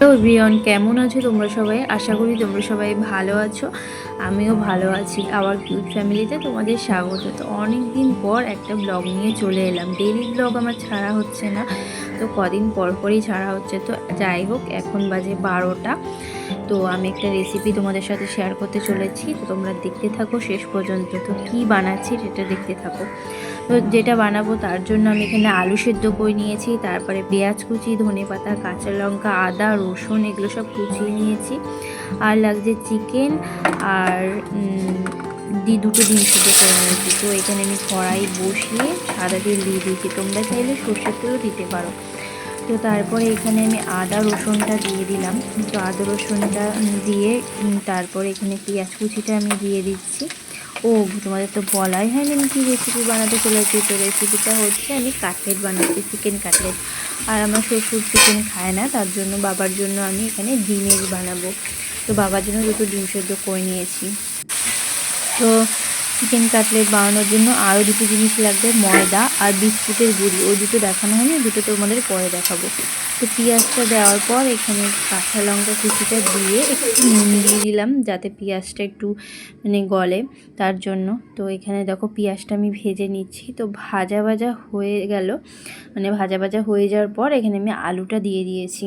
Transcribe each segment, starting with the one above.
Hello everyone কেমন আছো তোমরা সবাই? আশা করি তোমরা সবাই ভালো আছো। আমিও ভালো আছি। আবার কিউট ফ্যামিলিতে তোমাদের স্বাগত। তো অনেক দিন পর একটা ব্লগ নিয়ে চলে এলাম। ডেলি ব্লগ আমার ছাড়া হচ্ছে না। তো কদিন পর পরই ছাড়া হচ্ছে। তো যাই হোক, এখন বাজে বারোটা। তো আমি একটা রেসিপি তোমাদের সাথে শেয়ার করতে চলেছি। তো তোমরা দেখতে থাকো শেষ পর্যন্ত। তো কী বানাচ্ছি সেটা দেখতে থাকো। তো যেটা বানাবো তার জন্য আমি এখানে আলু সেদ্ধ করে নিয়েছি, তারপরে পেঁয়াজ কুচি, ধনে পাতা, কাঁচা লঙ্কা, আদা, রসুন, এগুলো সব কুচিয়ে নিয়েছি। আর লাগছে চিকেন আর দি দুটো ডিম সেদ্ধ করে নিয়েছি। তো এখানে আমি কড়াই বসিয়ে সাদা তেল দিয়ে দিয়েছি। তোমরা চাইলে সর্ষের তেলও দিতে পারো। তো তারপরে এখানে আমি আদা, রসুনটা দিয়ে দিলাম। তো আদা, রসুনটা দিয়ে তারপরে এখানে পেঁয়াজ কুচিটা আমি দিয়ে দিচ্ছি। ও, তোমাদের তো বলাই হয়নি আমি কী রেসিপি বানাতে চলেছি, তো রেসিপিটা হচ্ছে আমি কাটলেট বানাচ্ছি চিকেন কাটলেট আর আমার শ্বশুর চিকেন খায় না, তার জন্য বাবার জন্য আমি এখানে ডিমের বানাবো। তো বাবার জন্য দুটো ডিম সেদ্ধ করে নিয়েছি। তো চিকেন কাটলেট বানানোর জন্য আরও দুটো জিনিস লাগবে, ময়দা আর বিস্কুটের গুঁড়ি। ওই দুটো দেখানো হয়নি দুটো তোমাদের পরে দেখাবো। তো পেঁয়াজটা দেওয়ার পর এখানে কাঁচা লঙ্কা কুচিটা দিয়ে একটু নুন দিয়ে দিলাম, যাতে পেঁয়াজটা একটু মানে গলে। তার জন্য তো এখানে দেখো পেঁয়াজটা আমি ভেজে নিচ্ছি। তো ভাজা ভাজা হয়ে গেল মানে ভাজা ভাজা হয়ে যাওয়ার পর এখানে আমি আলুটা দিয়ে দিয়েছি।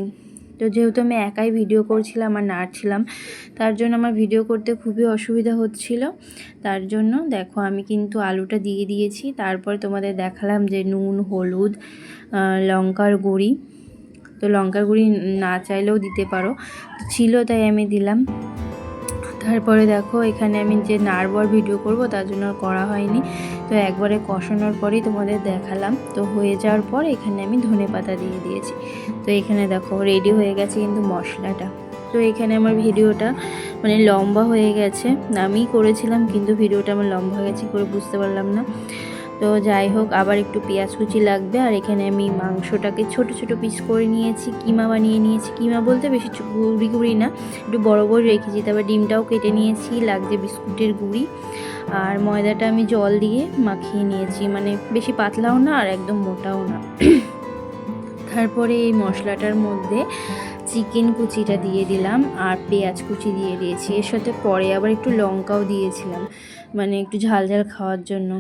তো যেহেতু আমি একাই ভিডিও করছিলাম আর নাড়ছিলাম তার জন্য আমার ভিডিও করতে খুবই অসুবিধা হচ্ছিল। তার জন্য দেখো আমি কিন্তু আলুটা দিয়ে দিয়েছি, তারপর তোমাদের দেখালাম যে নুন, হলুদ লঙ্কার গুঁড়ি। তো লঙ্কার গুঁড়ি না চাইলেও দিতে পারো। ছিল তাই আমি দিলাম। তারপরে দেখো, এখানে আমি যে নারবর ভিডিও করব, তার জন্য করা হয়নি। তো একবারে কষানোর পরেই তোমাদের দেখালাম। তো হয়ে যাওয়ার পর এখানে আমি ধনে পাতা দিয়ে দিয়েছি। তো এখানে দেখো রেডি হয়ে গেছে কিন্তু মশলাটা। তো এখানে আমার ভিডিওটা মানে লম্বা হয়ে গেছে। আমি করেছিলাম, কিন্তু ভিডিওটা আমার লম্বা হয়ে গেছে করে বুঝতে পারলাম না। তো যাই হোক, আবার একটু পেঁয়াজ কুচি লাগবে। আর এখানে আমি মাংসটাকে ছোট ছোট পিস করে নিয়েছি। কিমা বানিয়ে নিয়েছি। কিমা বলতে বেশি গুঁড়ি গুঁড়ি না, একটু বড় বড় রেখেছি। তারপর ডিমটাও কেটে নিয়েছি, লাগছে বিস্কুটের গুঁড়ি। আর ময়দাটা আমি জল দিয়ে মাখিয়ে নিয়েছি। মানে বেশি পাতলাও না আর একদম মোটাও না। তারপরে এই মশলাটার মধ্যে চিকেন কুচিটা দিয়ে দিলাম আর পেঁয়াজ কুচি দিয়ে দিয়েছি। এর সাথে পরে আবার একটু লঙ্কাও দিয়েছিলাম। মানে একটু ঝাল ঝাল খাওয়ার জন্য।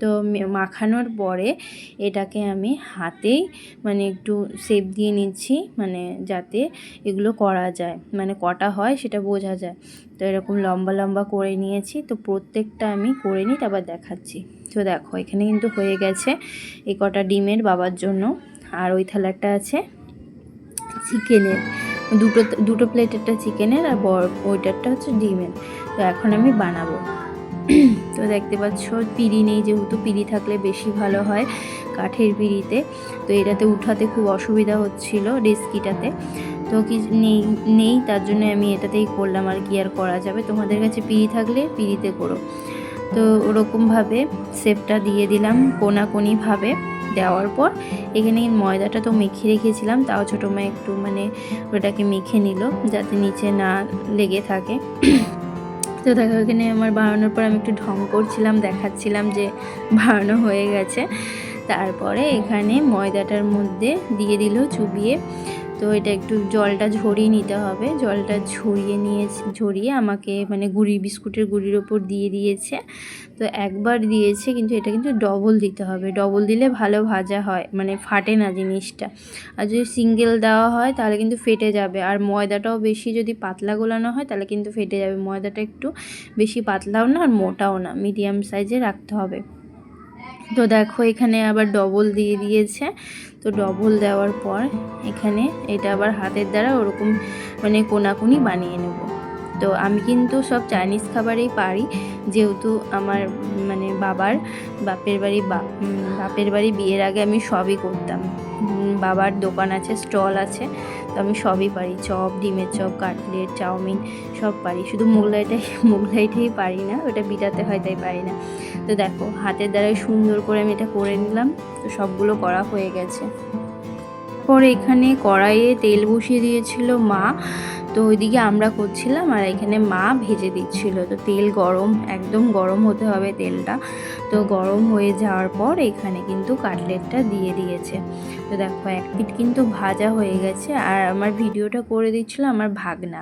তো মাখানোর পরে এটাকে আমি হাতেই মানে একটু শেপ দিয়ে নিচ্ছি মানে যাতে এগুলো করা যায়। মানে কটা হয় সেটা বোঝা যায়। তো এরকম লম্বা লম্বা করে নিয়েছি। তো প্রত্যেকটা আমি করে নিই, তারপর দেখাচ্ছি। তো দেখো, এখানে কিন্তু হয়ে গেছে এই কটা ডিমের বাবার জন্য। আর ওই থালাটা আছে চিকেনের। দুটো দুটো প্লেটেরটা চিকেনের আর বড় ওইটারটা হচ্ছে ডিমের। তো এখন আমি বানাবো। তো দেখতে পাচ্ছ, পিড়ি নেই যেহেতু, পিড়ি থাকলে বেশি ভালো হয় কাঠের পিড়িতে। তো এটাতে উঠাতে খুব অসুবিধা হচ্ছিল ডেস্কিটাতে। তো কি নেই নেই, তার জন্য আমি এটাতেই করলাম আর কি, আর করা যাবে। তোমাদের কাছে পিড়ি থাকলে পিড়িতে করো। তো ওরকমভাবে শেপটা দিয়ে দিলাম কোনাকুনিভাবে দেওয়ার পর। এখানে ময়দাটা তো মেখে রেখেছিলাম, তাও ছোটো মা একটু মানে ওটাকে মেখে নিল যাতে নিচে না লেগে থাকে। তো দেখো এখানে আমার বাড়ানোর পর আমি একটু ঢং করছিলাম, দেখাচ্ছিলাম যে বাড়ানো হয়ে গেছে। তারপরে এখানে ময়দাটার মধ্যে দিয়ে দিল চুবিয়ে। তো এটা একটু জলটা ঝরিয়ে নিতে হবে। জলটা ঝরিয়ে নিয়ে, ঝরিয়ে আমাকে মানে গুড়ি, বিস্কুটের গুঁড়ির ওপর দিয়ে দিয়েছে। তো একবার দিয়েছে কিন্তু এটা কিন্তু ডবল দিতে হবে। ডবল দিলে ভালো ভাজা হয় মানে ফাটে না জিনিসটা। আর যদি সিঙ্গেল দেওয়া হয় তাহলে কিন্তু ফেটে যাবে। আর ময়দাটাও বেশি যদি পাতলা গোলানো হয় তাহলে কিন্তু ফেটে যাবে। ময়দাটা একটু বেশি পাতলাও না আর মোটাও না। মিডিয়াম সাইজে রাখতে হবে। তো দেখো এখানে আবার ডবল দিয়ে দিয়েছে। তো ডবল দেওয়ার পর এখানে এটা আবার হাতের দ্বারা ওরকম মানে কোনাকুনি বানিয়ে নেব। তো আমি কিন্তু সব চাইনিজ খাবারেই পারি, যেহেতু আমার মানে বাবার বাপের বাড়ি বাপের বাড়ি বিয়ের আগে আমি সবই করতাম। বাবার দোকান আছে, স্টল আছে, তো আমি সবই পারি। চপ, ডিমের চপ, কাটলেট, চাউমিন সব পারি। শুধু মোগলাইটাই মোগলাইটাই পারি না, ওটা বিটাতে হয় তাই পারি না। তো দেখো, হাতের দ্বারাই সুন্দর করে আমি এটা করে নিলাম, তো সবগুলো করা হয়ে গেছে। তারপর এখানে কড়াইয়ে তেল বসিয়ে দিয়েছিল মা, তো ওইদিকে আমরা করছিলাম আর এখানে মা ভেজে দিচ্ছিল। তো তেল গরম, একদম গরম হতে হবে তেলটা। তো গরম হয়ে যাওয়ার পর এখানে কিন্তু কাটলেটটা দিয়ে দিয়েছে। তো দেখো, এক পিট কিন্তু ভাজা হয়ে গেছে আর আমার ভিডিওটা করে দিচ্ছিল আমার ভাগনা।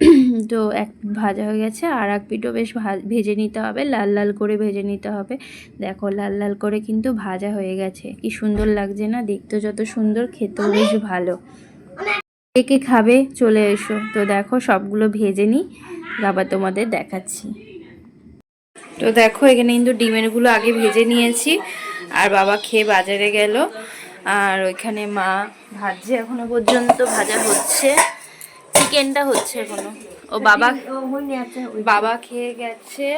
তো এক ভাজা হয়ে গেছে। আর এক পিঠও বেশ ভেজে নিতে হবে। লাল লাল করে ভেজে নিতে হবে। দেখো, লাল লাল করে কিন্তু ভাজা হয়ে গেছে। কি সুন্দর লাগছে না? দেখতে যত সুন্দর, খেতেও বেশ ভালো। কে কে খাবে? চলে এসো। তো দেখো, সবগুলো ভেজে নিই। বাবা তোমাদের দেখাচ্ছি। তো দেখো, এখানে কিন্তু ডিমেরগুলো আগে ভেজে নিয়েছি। আর বাবা খেয়ে বাজারে গেল। আর ওইখানে মা ভাজছে এখনও পর্যন্ত। ভাজা হচ্ছে। চিকেনটা হচ্ছে এখনও ও বাবা বাবা খেয়ে গেছে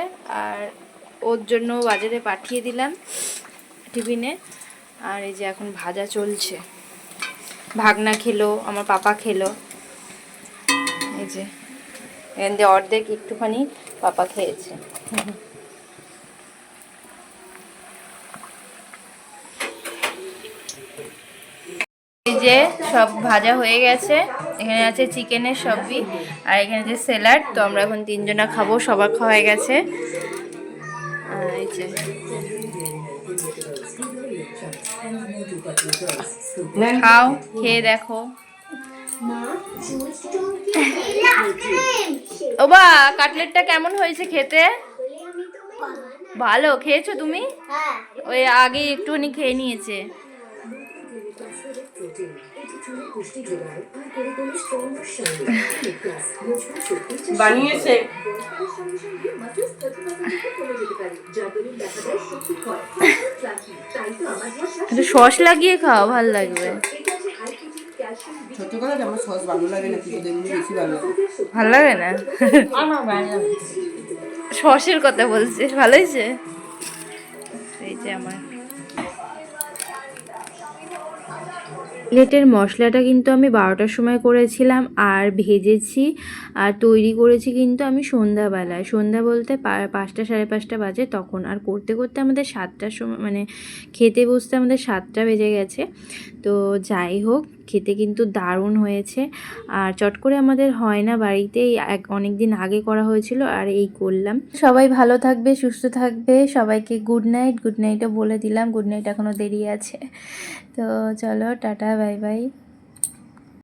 আর ওর জন্য বাজারে পাঠিয়ে দিলাম টিফিনে। আর এই যে এখন ভাজা চলছে। ভাগনা খেলো আমার পাপা খেলো। এই যে এখান দিয়ে অর্ধেক একটুখানি পাপা খেয়েছে। এই যে সব ভাজা হয়ে গেছে। এখানে আছে চিকেনের সবই আর এখানে যে স্যালাড। তো আমরা এখন তিনজনা খাব সবার খাওয়া হয়ে গেছে। এই যে। খাও খেয়ে দেখো। ও বা কাটলেটটা কেমন হয়েছে খেতে? ভালো খেয়েছো তুমি? ওই আগে একটুখানি খেয়ে নিয়েছে। বানিয়েছে। একটু সস লাগিয়ে খাওয়া ভালো লাগবে। আমার সস ভালো লাগে না কিন্তু এমনি বেশি ভালো ভালো লাগে না? আমার ভালো লাগে সসের কথা বলছিস ভালো হয়েছে? এই যে আমার। প্লেটের মশলাটা কিন্তু আমি বারোটার সময় করেছিলাম আর ভেজেছি আর তৈরি করেছি কিন্তু আমি সন্ধ্যাবেলায়। সন্ধ্যা বলতে পাঁচটা সাড়ে পাঁচটা বাজে তখন। আর করতে করতে আমাদের সাতটার সময় মানে খেতে বসতে আমাদের সাতটা বেজে গেছে। তো যাই হোক খেতে কিন্তু দারুণ হয়েছে। আর চট করে আমাদের হয় না, বাড়িতেই এক অনেক দিন আগে করা হয়েছিল আর এই করলাম। সবাই ভালো থাকবে, সুস্থ থাকবে, সবাইকে গুড নাইট গুড নাইটও বলে দিলাম গুড নাইট এখনও দেরি আছে। তো চলো, টাটা বাই বাই